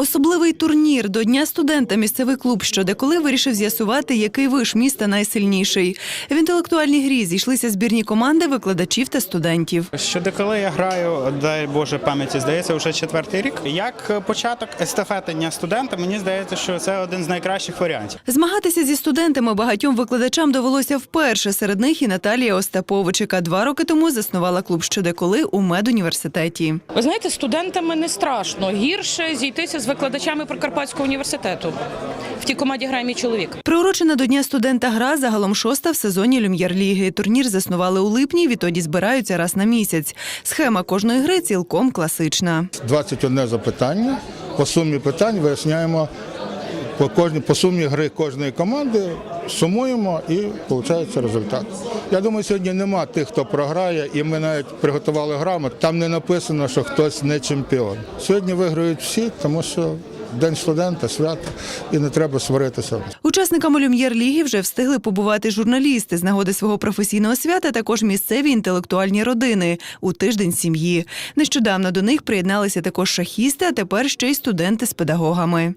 Особливий турнір до Дня студента місцевий клуб щодеколи вирішив з'ясувати, який виш міста найсильніший. В інтелектуальній грі зійшлися збірні команди викладачів та студентів. Щодо коли я граю, дай Боже пам'яті, здається, вже четвертий рік. Як початок естафети дня студента, мені здається, що це один з найкращих варіантів. Змагатися зі студентами багатьом викладачам довелося вперше. Серед них і Наталія Остапович, яка два роки тому заснувала клуб щодеколи у медуніверситеті. Ви знаєте, студентами не страшно. Гірше зійтися з викладачами Прикарпатського університету. В тій команді грає мій чоловік. Приурочена до Дня студента гра загалом шоста в сезоні Люм'єр-ліги. Турнір заснували у липні, відтоді збираються раз на місяць. Схема кожної гри цілком класична. 21 запитання. По сумі питань виясняємо по кожній по сумі гри кожної команди, сумуємо і виходить результат. Я думаю, сьогодні нема тих, хто програє, і ми навіть приготували грамоту. Там не написано, що хтось не чемпіон. Сьогодні виграють всі, тому що день студента, свято, і не треба сваритися. Учасниками Люм'єр-ліги вже встигли побувати журналісти з нагоди свого професійного свята. Також місцеві інтелектуальні родини у тиждень сім'ї. Нещодавно до них приєдналися також шахісти, а тепер ще й студенти з педагогами.